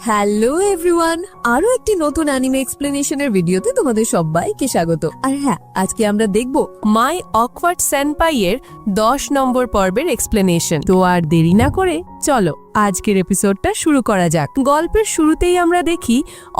Hello everyone আরও একটি নতুন অ্যানিমে এক্সপ্লেনেশনের ভিডিওতে তোমাদের সবাইকে স্বাগত। আর হ্যাঁ আজকে আমরা দেখব মাই অকওয়ার্ড স্যানপাই এর দশ নম্বর পর্বের এক্সপ্লেনেশন তো আর দেরি না করে চলো, আজকের এপিসোডটা শুরু করা যাক। গল্পের শুরুতেই আমরা দেখি,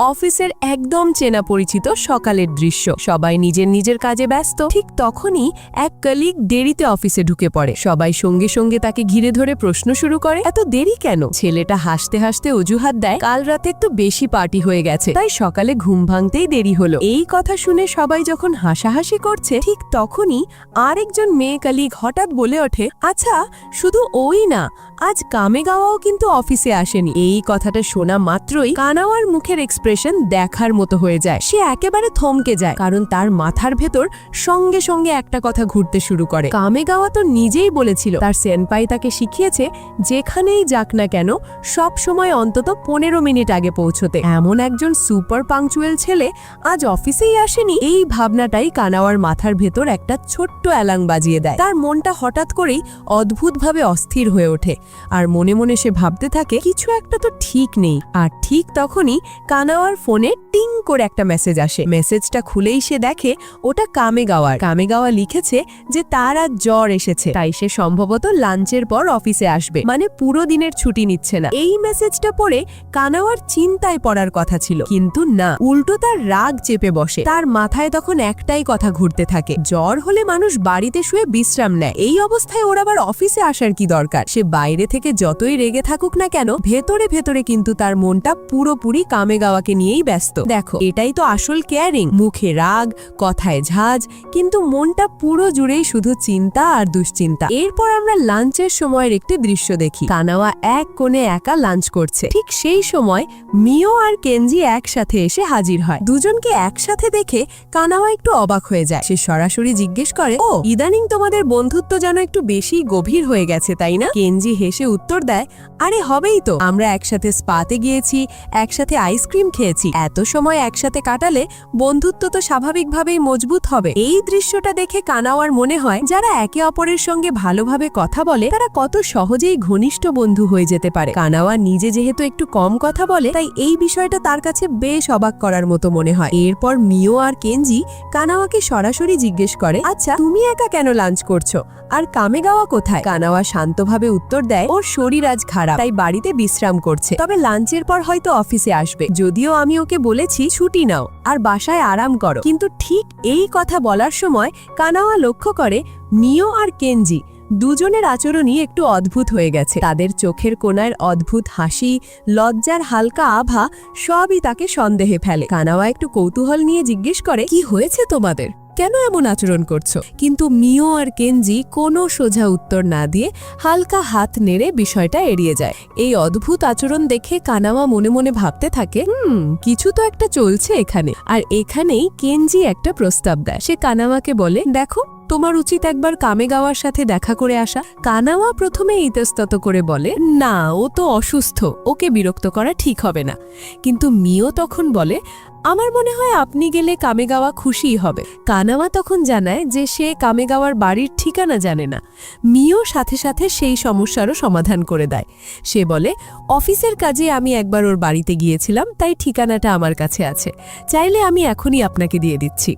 অফিসের একদম চেনা পরিচিত সকালের দৃশ্য। সবাই নিজের নিজের কাজে ব্যস্ত। ঠিক তখনই এক কলিগ দেরিতে অফিসে ঢুকে পড়ে। সবাই সঙ্গে সঙ্গে তাকে ঘিরে ধরে প্রশ্ন শুরু করে, এত দেরি কেন? ছেলেটা হাসতে হাসতে অজুহাত দেয়, কাল রাতে একটু বেশি পার্টি হয়ে গেছে, তাই সকালে ঘুম ভাঙতেই দেরি হলো। এই কথা শুনে সবাই যখন হাসাহাসি করছে, ঠিক তখনই আরেকজন মেয়ে কালিগ হঠাৎ বলে ওঠে আচ্ছা শুধু ওই না আজ কামেগাওয়াও কিন্তু অফিসে আসেনি। এই কথাটা শোনা মাত্রই কানাওয়ার মুখের এক্সপ্রেশন দেখার মতো হয়ে যায়। সে একেবারে থমকে যায়, কারণ তার মাথার ভেতর সঙ্গে সঙ্গে একটা কথা ঘুরতে শুরু করে। কামেগাওয়া তো নিজেই বলেছিল, তার সেনপাই তাকে শিখিয়েছে, যেখানেই যাক না কেন, সব সময় অন্তত পনেরো মিনিট আগে পৌঁছতে। এমন একজন সুপার পাংচুয়াল ছেলে আজ অফিসেই আসেনি, এই ভাবনাটাই কানাওয়ার মাথার ভেতর একটা ছোট্ট অ্যালাং বাজিয়ে দেয়। তার মনটা হঠাৎ করেই অদ্ভুতভাবে অস্থির হয়ে ওঠে। আর মনে মনে সে ভাবতে থাকে, কিছু একটা তো ঠিক নেই। আর ঠিক তখনই কানাওয়ার ফোনে টিং করে একটা মেসেজ আসে। মেসেজটা খুলেই সে দেখে ওটা কামেগাওয়ার। কামেগাওয়া লিখেছে যে তার আজ জ্বর এসেছে, তাই সে সম্ভবত লাঞ্চের পর অফিসে আসবে মানে পুরো দিনের ছুটি নিচ্ছে না। এই মেসেজটা পড়ে কানাওয়ার চিন্তায় পড়ার কথা ছিল, কিন্তু না, উল্টো তার রাগ চেপে বসে। তার মাথায় তখন একটাই কথা ঘুরতে থাকে, জ্বর হলে মানুষ বাড়িতে শুয়ে বিশ্রাম নেয়। এই অবস্থায় ওর আবার অফিসে আসার কি দরকার? সে বাইরে থেকে যতই রেগে থাকুক না কেন, ভেতরে ভেতরে কিন্তু তার মনটা পুরোপুরি কামেগাওয়াকে নিয়েই ব্যস্ত। দেখো, এটাই তো আসল কেয়ারিং মুখে রাগ, কথায় ঝাঁজ, কিন্তু মনটা পুরো জুড়েই শুধু চিন্তা আর দুশ্চিন্তা। এরপর আমরা লাঞ্চের সময়ের একটি দৃশ্য দেখি। কানাওয়া এক কোণে একা লাঞ্চ করছে। ঠিক সেই সময় মিও আর কেনজি একসাথে এসে হাজির হয়। দুজনকে একসাথে দেখে কানাওয়া একটু অবাক হয়ে যায়। সে সরাসরি জিজ্ঞেস করে, ও, ইদানিং তোমাদের বন্ধুত্ব যেন একটু বেশি গভীর হয়ে গেছে, তাই না? কেনজি হেসে উত্তর দেয়, আরে হবেই তো। আমরা একসাথে স্পাতে গিয়েছি, একসাথে আইসক্রিম খেয়েছি। এত সময় একসাথে কাটালে বন্ধুত্ব তো স্বাভাবিকভাবেই মজবুত হবে। এই দৃশ্যটা দেখে কানাওয়ার মনে হয়, যারা একে অপরের সঙ্গে ভালোভাবে কথা বলে, তারা কত সহজেই ঘনিষ্ঠ বন্ধু হয়ে যেতে পারে। কানাওয়া নিজে যেহেতু একটু কম কথা বলে, তাই এই বিষয়টা তার কাছে বেশ অবাক করার মতো মনে হয়। এরপর মিও আর কেনজি কানাওয়াকে সরাসরি জিজ্ঞেস করে আচ্ছা তুমি একা কেন লাঞ্চ করছ? আর কামেগাওয়া কোথায়? কানাওয়া শান্তভাবে উত্তর দেয় ওর শরীর আজ খারাপ, তাই বাড়িতে বিশ্রাম করছে। তবে লাঞ্চের পর হয়তো অফিসে আসবে। যদিও আমি ওকে বলেছি, ছুটি নাও আর বাসায় আরাম করো। কিন্তু ঠিক এই কথা বলার সময় কানাওয়া লক্ষ্য করে নিও আর কেনজি দুজনের আচরণই একটু অদ্ভুত হয়ে গেছে। তাদের চোখের কোনার অদ্ভুত হাসি, লজ্জার হালকা আভা সবই তাকে সন্দেহে ফেলে। কানাওয়া একটু কৌতূহল নিয়ে জিজ্ঞেস করে, কি হয়েছে তোমাদের? কেন এমন আচরণ করছ? কিন্তু মিও আর কেনজি কোনো সোজা উত্তর না দিয়ে হালকা হাত নেড়ে বিষয়টা এড়িয়ে যায়। এই অদ্ভুত আচরণ দেখে কানামা মনে মনে ভাবতে থাকে, হুম, কিছু তো একটা চলছে এখানে। আর এখানেই কেনজি একটা প্রস্তাব দেয়। সে কানামাকে বলে, দেখো তোমার উচিত একবার কামেগাওয়ার সাথে দেখা করে আসা। কানাওয়া প্রথমে ইতস্তত করে বলে, না, ও তো অসুস্থ, ওকে বিরক্ত করা ঠিক হবে না। কিন্তু মিও তখন বলে, আমার মনে হয় আপনি গেলে কামেগাওয়া খুশিই হবে। কানাওয়া তখন জানায় যে সে কামেগাওয়ার বাড়ির ঠিকানা জানে না। মিও সাথে সাথে সেই সমস্যারও সমাধান করে দেয়। সে বলে, অফিসের কাজে আমি একবার ওর বাড়িতে গিয়েছিলাম, তাই ঠিকানাটা আমার কাছে আছে। চাইলে আমি এখনই আপনাকে দিয়ে দিচ্ছি।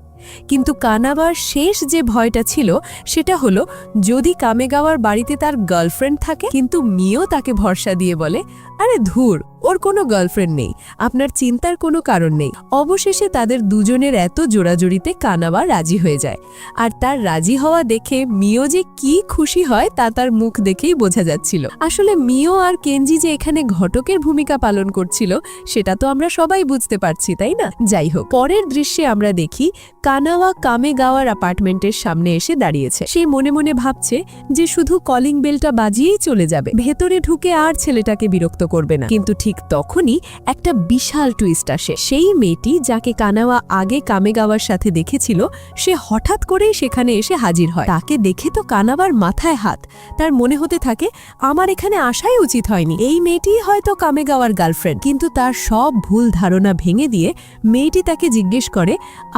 কিন্তু কানাবার শেষ যে ভয়টা ছিল, সেটা হলো যদি কামেগাওয়ার বাড়িতে তার গার্লফ্রেন্ড থাকে, কিন্তু মিও তাকে ভরসা দিয়ে বলে, আরে ধুর ওর কোনো গার্লফ্রেন্ড নেই, আপনার চিন্তার কোনো কারণ নেই। অবশেষে তাদের দুজনের এত জোড়াজুড়িতে কানাবা রাজি হয়ে যায়। আর তার রাজি হওয়া দেখে মিও যে কি খুশি হয় তা তার মুখ দেখেই বোঝা যাচ্ছিল। আসলে মিও আর কেনজি যে এখানে ঘটকের ভূমিকা পালন করছিল, সেটা তো আমরা সবাই বুঝতে পারছি, তাই না? যাই হোক, পরের দৃশ্যে আমরা দেখি কানাওয়া কামেগাওয়ার অ্যাপার্টমেন্টের সামনে এসে দাঁড়িয়েছে। সে মনে মনে ভাবছে যে শুধু কলিং বেলটা বাজিয়েই চলে যাবে। ভেতরে ঢুকে আর ছেলেটাকে বিরক্ত করবে না। কিন্তু ঠিক তখনই একটা বিশাল টুইস্ট আসে। সেই মেয়েটি যাকে কানাওয়া আগে কামেগাওয়ার সাথে দেখেছিল, সে হঠাৎ করেই সেখানে এসে হাজির হয়। তাকে দেখে তো কানাবার মাথায় হাত। তার মনে হতে থাকে, আমার এখানে আসাই উচিত হয়নি। এই মেয়েটি হয়তো কামেগাওয়ার গার্লফ্রেন্ড কিন্তু তার সব ভুল ধারণা ভেঙে দিয়ে মেয়েটি তাকে জিজ্ঞেস করে,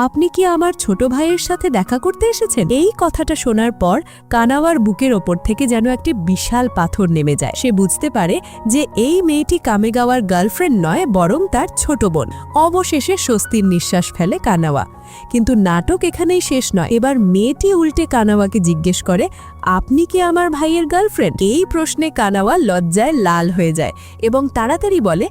আপনি কি আমার ছোট ভাইয়ের সাথে দেখা করতে এসেছেন? এই কথাটা শোনার পর কানাওয়ার বুকের ওপর থেকে যেন একটি বিশাল পাথর নেমে যায়। সে বুঝতে পারে যে এই মেয়েটি কামেগা কামেগাওয়ার গার্লফ্রেন্ড নয়, বরং তার ছোট বোন। অবশেষে স্বস্তির নিঃশ্বাস ফেলে কানাওয়া। কিন্তু নাটক এখানেই শেষ নয়। এবার মেয়েটি উল্টে কানাওয়াকে জিজ্ঞেস করে, আপনি কি আমার ভাইয়ের গার্লফ্রেন্ড? এই প্রশ্নে কানাওয়া লজ্জায় লাল হয়ে যায় এবং তাড়াতাড়ি বলে,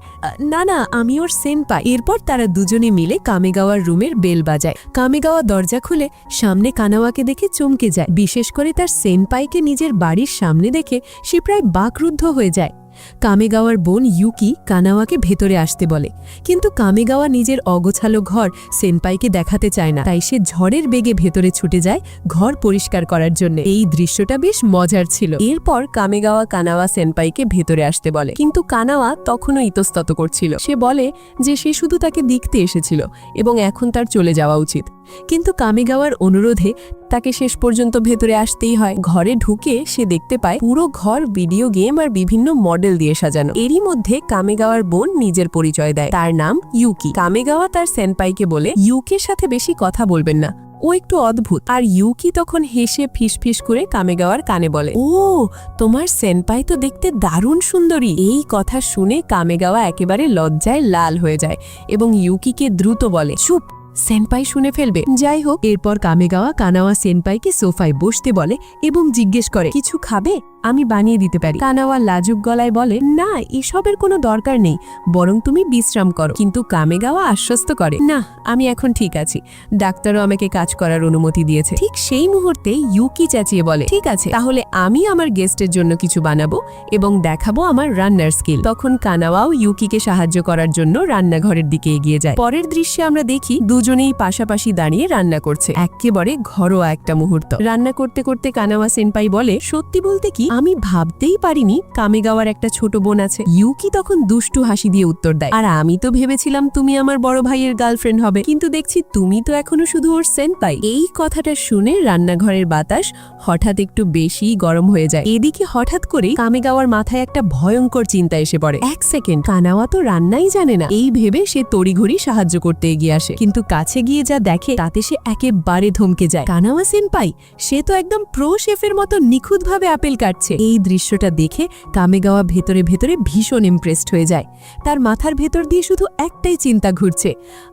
না না, আমি ওর সেন পাই এরপর তারা দুজনে মিলে কামেগাওয়ার রুমের বেল বাজায়। কামেগাওয়া দরজা খুলে সামনে কানাওয়াকে দেখে চমকে যায়। বিশেষ করে তার সেনপাইকে নিজের বাড়ির সামনে দেখে সে প্রায় বাকরুদ্ধ হয়ে যায়। কামেগাওয়ার বোন ইউকি কানাওয়াকে ভেতরে আসতে বলে। কিন্তু কামেগাওয়া নিজের অগোছালো ঘর সেনপাইকে দেখাতে চায় না। তাই সে ঝড়ের বেগে ভেতরে ছুটে যায় ঘর পরিষ্কার করার জন্য। এই দৃশ্যটা বেশ মজার ছিল। এরপর কামেগাওয়া কানাওয়া সেনপাইকে ভেতরে আসতে বলে। কিন্তু কানাওয়া তখনও ইতস্তত করছিল। সে বলে যে সে শুধু তাকে দেখতে এসেছিল এবং এখন তার চলে যাওয়া উচিত। কিন্তু কামেগাওয়ার অনুরোধে তাকে শেষ পর্যন্ত ভেতরে আসতেই হয়। ঘরে ঢুকে সে দেখতে পায় পুরো ঘর ভিডিও গেম আর বিভিন্ন মডেল দিয়ে সাজানো। এরই মধ্যে কামেগাওয়ার বোন নিজের পরিচয় দেয়। তার নাম ইউকি। কামেগাওয়া তার সেনপাইকে বলে, ইউকের সাথে বেশি কথা বলবেন না। ও একটু অদ্ভুত। আর ইউকি তখন হেসে ফিসফিস করে কামেগাওয়ার কানে বলে, ও, তোমার সেনপাই তো দেখতে দারুণ সুন্দরী। এই কথা শুনে কামেগাওয়া একেবারে লজ্জায় লাল হয়ে যায় এবং ইউকিকে দ্রুত বলে, চুপ। সেনপাই শুনে ফেলবে। যাই হোক, এরপর কামেগাওয়া কানাওয়া সেনপাইকে সোফায় বসতে বলে এবং জিজ্ঞেস করে, কিছু খাবে? আমি বানিয়ে দিতে পারি। কানাওয়া লাজুক গলায় বলে, না, এসবের কোনো দরকার নেই। বরং তুমি বিশ্রাম করো। কিন্তু কামেগাওয়া আশ্বস্ত করে, না, আমি এখন ঠিক আছি। ডাক্তারও আমাকে কাজ করার অনুমতি দিয়েছে। ঠিক সেই মুহূর্তে ইউকি চেঁচিয়ে বলে, ঠিক আছে, তাহলে আমি আমার গেস্টের জন্য কিছু বানাবো এবং দেখাবো আমার রান্নার স্কিল। তখন কানাওয়াও ইউকিকে সাহায্য করার জন্য রান্নাঘরের দিকে এগিয়ে যায়। পরের দৃশ্যে আমরা দেখি, দুজনেই পাশাপাশি দাঁড়িয়ে রান্না করছে। একেবারে ঘরোয়া একটা মুহূর্ত। রান্না করতে করতে কানাওয়া সেনপাই বলে, সত্যি বলতে কি? আমি ভাবতেই পারিনি কামেগাওয়ার একটা ছোট বোন আছে। ইউকি তখন দুষ্টু হাসি দিয়ে উত্তর দেয়। আর আমি তো ভেবেছিলাম তুমি আমার বড় ভাইয়ের গার্লফ্রেন্ড হবে। কিন্তু দেখছি তুমি তো এখনও শুধু ওর সেনপাই এই কথাটা শুনে রান্নাঘরের বাতাস হঠাৎ একটু বেশি গরম হয়ে যায়। এদিকে হঠাৎ করেই কামেগাওয়ার মাথায় একটা ভয়ঙ্কর চিন্তা এসে পড়ে। এক সেকেন্ড, কানাওয়া তো রান্নাই জানে না। এই ভেবে সে তড়িঘড়ি সাহায্য করতে এগিয়ে আসে। কিন্তু কাছে গিয়ে যা দেখে, তাতে সে একেবারে ধমকে যায়। কানাওয়া সেনপাই সে তো একদম প্রো শেফের মতো নিখুঁতভাবে আপেল কাটছে এই দৃশ্যটা দেখে কামেগাওয়া ভেতরে ভেতরে ভীষণ ইমপ্রেসড হয়ে যায়। তার মাথার ভেতর দিয়ে শুধু একটাই চিন্তা ঘুরছে।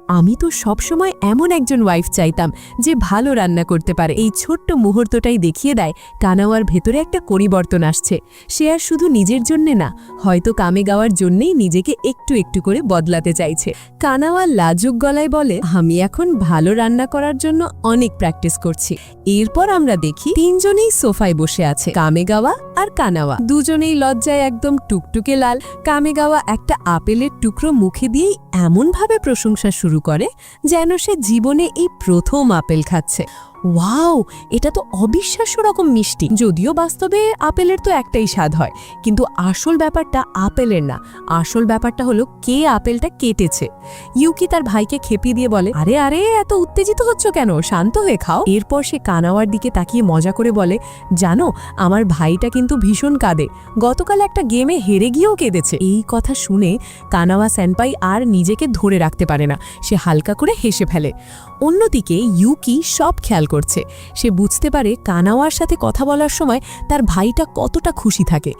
আমি তো সবসময় এমন একজন ওয়াইফ চাইতাম যে ভালো রান্না করতে পারে। এই ছোট্ট মুহূর্তটাই দেখিয়ে দেয় কানাওয়ার ভেতরে একটা পরিবর্তন আসছে। সে আর শুধু নিজের জন্যে না, হয়তো কামে গাওয়ার জন্যেই নিজেকে একটু একটু করে বদলাতে চাইছে। কানাওয়া লাজুক গলায় বলে, আমি এখন ভালো রান্না করার জন্য অনেক প্র্যাকটিস করছি। এরপর আমরা দেখি তিনজনেই সোফায় বসে আছে কামেগাওয়া আর কানাওয়া। দুজনেই লজ্জায় একদম টুকটুকে লাল। কামেগাওয়া একটা আপেলের টুকরো মুখে দিয়েই এমনভাবে প্রশংসা শুরু করে যেন সে জীবনে এই প্রথম আপেল খাচ্ছে। ওয়াও, এটা তো অবিশ্বাস্য রকম মিষ্টি। যদিও বাস্তবে আপেলের তো একটাই স্বাদ হয়, কিন্তু আসল ব্যাপারটা আপেলের না। আসল ব্যাপারটা হলো কে আপেলটা কেটেছে। ইউকি তার ভাইকে খেপিয়ে দিয়ে বলে, আরে আরে, এত উত্তেজিত হচ্ছ কেন? শান্ত হয়ে খাও। এরপর সে কানাওয়ার দিকে তাকিয়ে মজা করে বলে, জানো, আমার ভাইটা কিন্তু ভীষণ কাঁদে। গতকাল একটা গেমে হেরে গিয়েও কেঁদেছে। এই কথা শুনে কানাওয়া স্যানপাই আর নিজেকে ধরে রাখতে পারে না। সে হালকা করে হেসে ফেলে। অন্যদিকে ইউকি সব খেয়াল করছে। সে বুঝতে পারে কানাওয়ার সাথে কথা বলার সময় তার ভাইটা কতটা খুশি থাকে।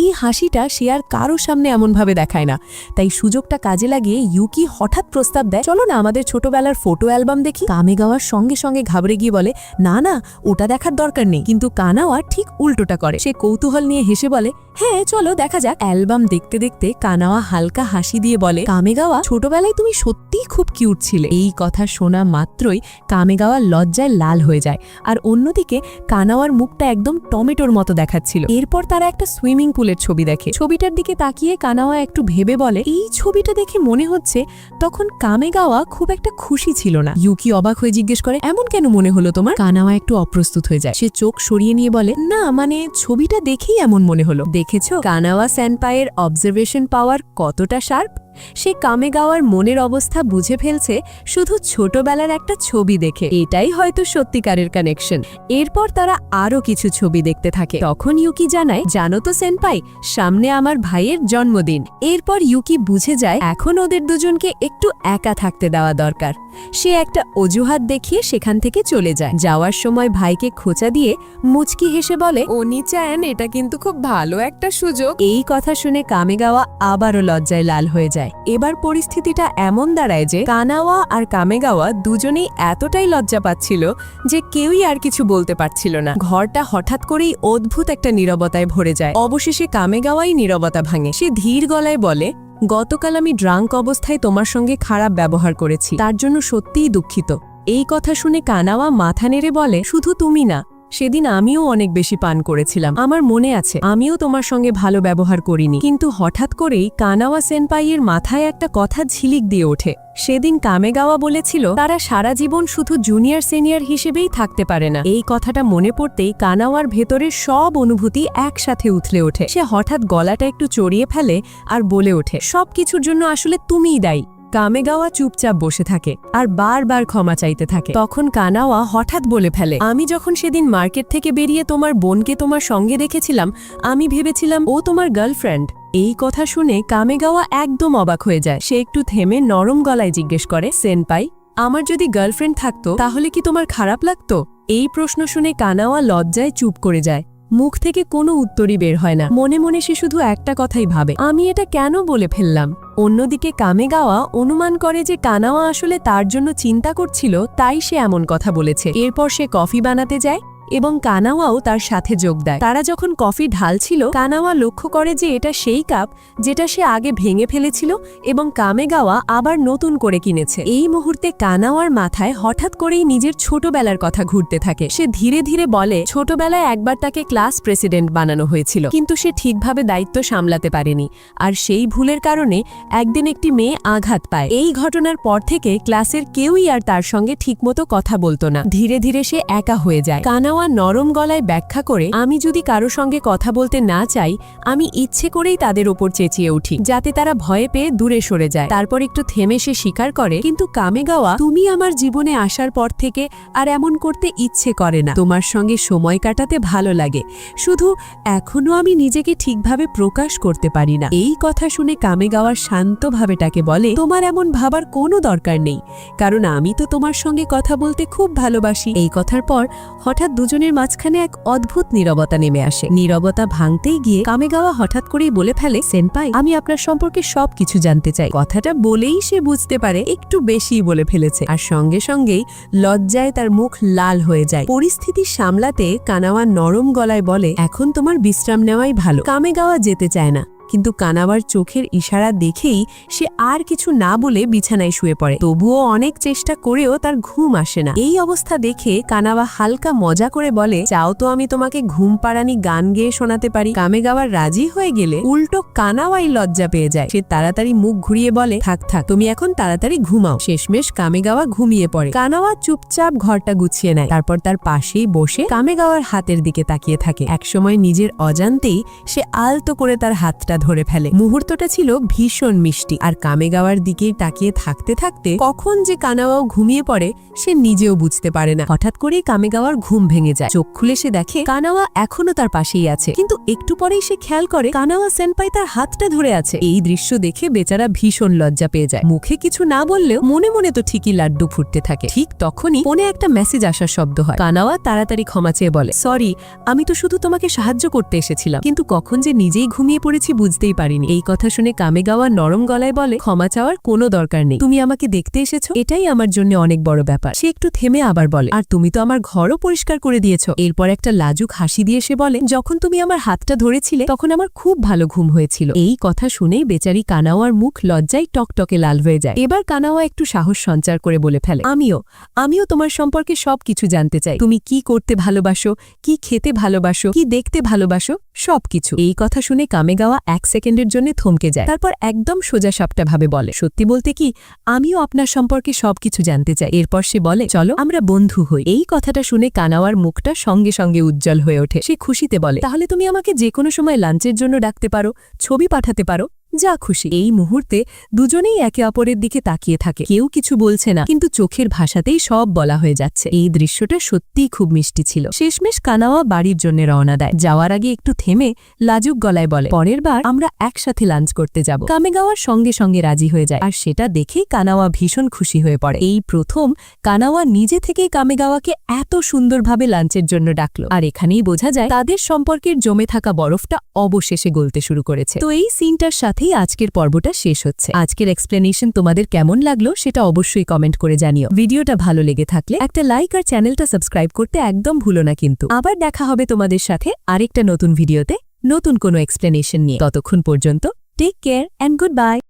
এই হাসিটা সে আর কারও সামনে এমনভাবে দেখায় না। তাই সুযোগটা কাজে লাগিয়ে ইউকি হঠাৎ প্রস্তাব দেয়, চলো না, আমাদের ছোটবেলার ফটো অ্যালবাম দেখি। কামে গাওয়ার সঙ্গে সঙ্গে ঘাবড়ে গিয়ে বলে, না না, ওটা দেখার দরকার নেই। কিন্তু কানাওয়া ঠিক উল্টোটা করে। সে কৌতূহল নিয়ে হেসে বলে হ্যাঁ চলো, দেখা যাক। অ্যালবাম দেখতে দেখতে কানাওয়া হালকা হাসি দিয়ে বলে, কামেগাওয়া, ছোটবেলায় তুমি সত্যিই খুব কিউট ছিলে। এই কথা শোনা মাত্রই কামেগাওয়া লজ্জায় লাল হয়ে যায়। আর অন্যদিকে কানাওয়ার মুখটা একদম টমেটোর মতো দেখাচ্ছিল। এরপর তারা একটা সুইমিং পুলের ছবি দেখে। ছবিটার দিকে তাকিয়ে কানাওয়া একটু ভেবে বলে, এই ছবিটা দেখে মনে হচ্ছে তখন কামেগাওয়া খুব একটা খুশি ছিল না। ইউকি অবাক হয়ে জিজ্ঞেস করে, এমন কেন মনে হলো তোমার? কানাওয়া একটু অপ্রস্তুত হয়ে যায়। সে চোখ সরিয়ে নিয়ে বলে, না মানে ছবিটা দেখেই এমন মনে হলো। দেখেছ কানাওয়া স্যানপায়ের অবজারভেশন পাওয়ার কতটা শার্প সে কামেগাওয়ার মনের অবস্থা বুঝে ফেলছে, শুধু ছোটবেলার একটা ছবি দেখে। এটাই হয়তো সত্যিকারের কানেকশন এরপর তারা আরও কিছু ছবি দেখতে থাকে। তখন ইউকি জানায়, জানো তো সেনপাই, সামনে আমার ভাইয়ের জন্মদিন। এরপর ইউকি বুঝে যায়, এখন ওদের দুজনকে একটু একা থাকতে দেওয়া দরকার। সে একটা অজুহাত দেখিয়ে সেখান থেকে চলে যায়। যাওয়ার সময় ভাইকে খোঁচা দিয়ে মুচকি হেসে বলে অনিচায়ন এটা কিন্তু খুব ভালো একটা সুযোগ। এই কথা শুনে কামেগাওয়া আবারও লজ্জায় লাল হয়ে যায়। এবার পরিস্থিতিটা এমন দাঁড়ায় যে কানাওয়া আর কামেগাওয়া দুজনেই এতটাই লজ্জা পাচ্ছিল যে কেউই আর কিছু বলতে পারছিল না। ঘরটা হঠাৎ করেই অদ্ভুত একটা নীরবতায় ভরে যায়। অবশেষে কামেগাওয়াই নীরবতা ভাঙে। সে ধীর গলায় বলে, গতকাল আমি ড্রাঙ্ক অবস্থায় তোমার সঙ্গে খারাপ ব্যবহার করেছি। তার জন্য সত্যিই দুঃখিত। এই কথা শুনে কানাওয়া মাথা নেড়ে বলে, শুধু তুমি না সেদিন আমিও অনেক বেশি পান করেছিলাম। আমার মনে আছে, আমিও তোমার সঙ্গে ভালো ব্যবহার করিনি। কিন্তু হঠাৎ করেই কানাওয়া সেনপাইয়ের মাথায় একটা কথা ঝিলিক দিয়ে ওঠে। সেদিন কামেগাওয়া বলেছিল, তারা সারা জীবন শুধু জুনিয়র সিনিয়র হিসেবেই থাকতে পারে না। এই কথাটা মনে পড়তেই কানাওয়ার ভেতরের সব অনুভূতি একসাথে উথলে ওঠে। সে হঠাৎ গলাটা একটু চড়িয়ে ফেলে আর বলে ওঠে সব কিছুর জন্য আসলে তুমিই দায়ী। কামেগাওয়া চুপচাপ বসে থাকে আর বারবার ক্ষমা চাইতে থাকে। তখন কানাওয়া হঠাৎ বলে ফেলে, আমি যখন সেদিন মার্কেট থেকে বেরিয়ে তোমার বোনকে তোমার সঙ্গে দেখেছিলাম, আমি ভেবেছিলাম ও তোমার গার্লফ্রেন্ড। এই কথা শুনে কামেগাওয়া একদম অবাক হয়ে যায়। সে একটু থেমে নরম গলায় জিজ্ঞেস করে সেনপাই আমার যদি গার্লফ্রেন্ড থাকতো, তাহলে কি তোমার খারাপ লাগতো? এই প্রশ্ন শুনে কানাওয়া লজ্জায় চুপ করে যায়। মুখ থেকে কোনো উত্তরই বের হয় না। মনে মনে সে শুধু একটা কথাই ভাবে, আমি এটা কেন বলে ফেললাম? অন্যদিকে কামেগাওয়া অনুমান করে যে কানাওয়া আসলে তার জন্য চিন্তা করছিল, তাই সে এমন কথা বলেছে। এরপর সে কফি বানাতে যায়। এবং কানাওয়াও তার সাথে যোগ দেয়। তারা যখন কফি ঢালছিল, কানাওয়া লক্ষ্য করে যে এটা সেই কাপ যেটা সে আগে ভেঙে ফেলেছিল এবং কামেগাওয়া আবার নতুন করে কিনেছে। এই মুহূর্তে কানাওয়ার মাথায় হঠাৎ করেই নিজের ছোটবেলার কথা ঘুরতে থাকে। সে ধীরে ধীরে বলে, ছোটবেলায় একবার তাকে ক্লাস প্রেসিডেন্ট বানানো হয়েছিল, কিন্তু সে ঠিকভাবে দায়িত্ব সামলাতে পারেনি। আর সেই ভুলের কারণে একদিন একটি মেয়ে আঘাত পায়। এই ঘটনার পর থেকে ক্লাসের কেউই আর তার সঙ্গে ঠিকমতো কথা বলতো না। ধীরে ধীরে সে একা হয়ে যায়। কানাওয়া নরম গলায় ব্যাখ্যা করে, আমি যদি কারও সঙ্গে কথা বলতে না চাই, আমি ইচ্ছে করেই তাদের ওপর চেঁচিয়ে উঠি, যাতে তারা ভয়ে পেয়ে দূরে সরে যায়। তারপর একটু থেমে সে স্বীকার করে, কিন্তু কামেগাওয়া তুমি আমার জীবনে আসার পর থেকে আর এমন করতে ইচ্ছে করে না। তোমার সঙ্গে সময় কাটাতে ভালো লাগে। শুধু এখনও আমি নিজেকে ঠিকভাবে প্রকাশ করতে পারি না। এই কথা শুনে কামেগাওয়া শান্তভাবে তাকে বলে, তোমার এমন ভাবার কোনো দরকার নেই। কারণ আমি তো তোমার সঙ্গে কথা বলতে খুব ভালোবাসি। এই কথার পর হঠাৎ দুজনের মাঝখানে এক অদ্ভুত নীরবতা নেমে আসে। নীরবতা ভাঙতেই গিয়ে কামেগাওয়া হঠাৎ করেই বলে ফেলে, সেনপাই, আমি আপনার সম্পর্কে সব কিছু জানতে চাই। কথাটা বলেই সে বুঝতে পারে একটু বেশি বলে ফেলেছে। আর সঙ্গে সঙ্গেই লজ্জায় তার মুখ লাল হয়ে যায়। পরিস্থিতি সামলাতে কানাওয়া নরম গলায় বলে, এখন তোমার বিশ্রাম নেওয়াই ভালো। কামেগাওয়া যেতে চায় না। কিন্তু কানাবার চোখের ইশারা দেখেই সে আর কিছু না বলে বিছানায় শুয়ে পড়ে। তবুও অনেক চেষ্টা করেও তার ঘুম আসে না। এই অবস্থা দেখে কানাবা হালকা মজা করে বলে, চাও তো আমি তোমাকে ঘুম পাড়ানি গান গেয়ে শোনাতে পারি। কামে কামেগাওয়ার রাজি হয়ে গেলে উল্টো কানাওয়াই লজ্জা পেয়ে যায়। সে তাড়াতাড়ি মুখ ঘুরিয়ে বলে, থাক থাক, তুমি এখন তাড়াতাড়ি ঘুমাও। শেষমেশ কামেগাওয়া ঘুমিয়ে পড়ে। কানাওয়া চুপচাপ ঘরটা গুছিয়ে নেয়। তারপর তার পাশেই বসে কামে কামেগাওয়ার হাতের দিকে তাকিয়ে থাকে। একসময় নিজের অজান্তেই সে আলতো করে তার হাতটা ধরে ফেলে। মুহূর্তটা ছিল ভীষণ মিষ্টি। আর কামেগাওয়ার দিকেই তাকিয়ে থাকতে থাকতে কখন যে কানাওয়াও ঘুমিয়ে পড়ে, সে নিজেও বুঝতে পারে না। হঠাৎ করেই কামেগাওয়ার ঘুম ভেঙে যায়। চোখ খুলে সে দেখে কানাওয়া এখনও তার পাশেই আছে। কিন্তু একটু পরেই সে খেয়াল করে কানাওয়া সেনপাই তার হাতটা ধরে আছে। এই দৃশ্য দেখে বেচারা ভীষণ লজ্জা পেয়ে যায়। মুখে কিছু না বললেও মনে মনে তো ঠিকই লাড্ডু ফুটতে থাকে। ঠিক তখনই ফোনে একটা মেসেজ আসার শব্দ হয়। কানাওয়া তাড়াতাড়ি ক্ষমা চেয়ে বলে, সরি, আমি তো শুধু তোমাকে সাহায্য করতে এসেছিলাম। কিন্তু কখন যে নিজেই ঘুমিয়ে পড়েছি বুঝতেই পারিনি। এই কথা শুনে কামেগাওয়া নরম গলায় বলে, ক্ষমা চাওয়ার কোনো দরকার নেই। তুমি আমাকে দেখতে এসেছ, এটাই আমার জন্য অনেক বড় ব্যাপার। সে একটু থেমে আবার বলে, আর তুমি তো আমার ঘরও পরিষ্কার করে দিয়েছ। এরপর একটা লাজুক হাসি দিয়ে সে বলে, যখন তুমি আমার হাতটা ধরেছিলে, তখন আমার খুব ভালো ঘুম হয়েছিল। এই কথা শুনেই বেচারি কানাওয়ার মুখ লজ্জায় টকটকে লাল হয়ে যায়। এবার কানাওয়া একটু সাহস সঞ্চার করে বলে ফেলে, আমিও আমিও তোমার সম্পর্কে সব কিছু জানতে চাই। তুমি কি করতে ভালোবাসো? কি খেতে ভালোবাসো? কি দেখতে ভালোবাসো? সবকিছু। এই কথা শুনে কামেগাওয়া এক সেকেন্ডের জন্য থমকে যায়। তারপর একদম সোজা ভাবে বলে, সত্যি বলতে কি, আমিও আপনার সম্পর্কে সবকিছু জানতে চাই। এরপর সে বলে, চলো, আমরা বন্ধু হই। এই কথাটা শুনে কানাওয়ার মুখটা সঙ্গে সঙ্গে উজ্জ্বল হয়ে ওঠে। সে খুশিতে বলে, তাহলে তুমি আমাকে যে কোনো সময় লাঞ্চের জন্য ডাকতে পারো, ছবি পাঠাতে পারো যা খুশি। এই মুহূর্তে দুজনেই একে অপরের দিকে তাকিয়ে থাকে। কেউ কিছু বলছে না, কিন্তু চোখের ভাষাতেই সব বলা হয়ে যাচ্ছে। এই দৃশ্যটা সত্যিই খুব মিষ্টি ছিল। শেষমেশ কানাওয়া বাড়ির জন্য রওনা দেয়। যাওয়ার আগে একটু থেমে লাজুক গলায় বলে, পরের বার আমরা একসাথে লাঞ্চ করতে যাব। কামেগাওয়ার সঙ্গে সঙ্গে রাজি হয়ে যায়। আর সেটা দেখেই কানাওয়া ভীষণ খুশি হয়ে পড়ে। এই প্রথম কানাওয়া নিজে থেকেই কামেগাওয়াকে এত সুন্দরভাবে লাঞ্চের জন্য ডাকলো। আর এখানেই বোঝা যায়, তাদের সম্পর্কের জমে থাকা বরফটা অবশেষে গলতে শুরু করেছে। তো এই সিনটার সাথেই আজকের পর্বটা শেষ হচ্ছে। আজকের এক্সপ্লেনেশন তোমাদের কেমন লাগল সেটা অবশ্যই কমেন্ট করে জানিও। ভিডিওটা ভালো লেগে থাকলে একটা লাইক আর চ্যানেলটা সাবস্ক্রাইব করতে একদম ভুলো না কিন্তু। আবার দেখা হবে তোমাদের সাথে আরেকটা নতুন ভিডিওতে নতুন কোনো এক্সপ্লেনেশন নিয়ে। ততক্ষণ পর্যন্ত take care and good bye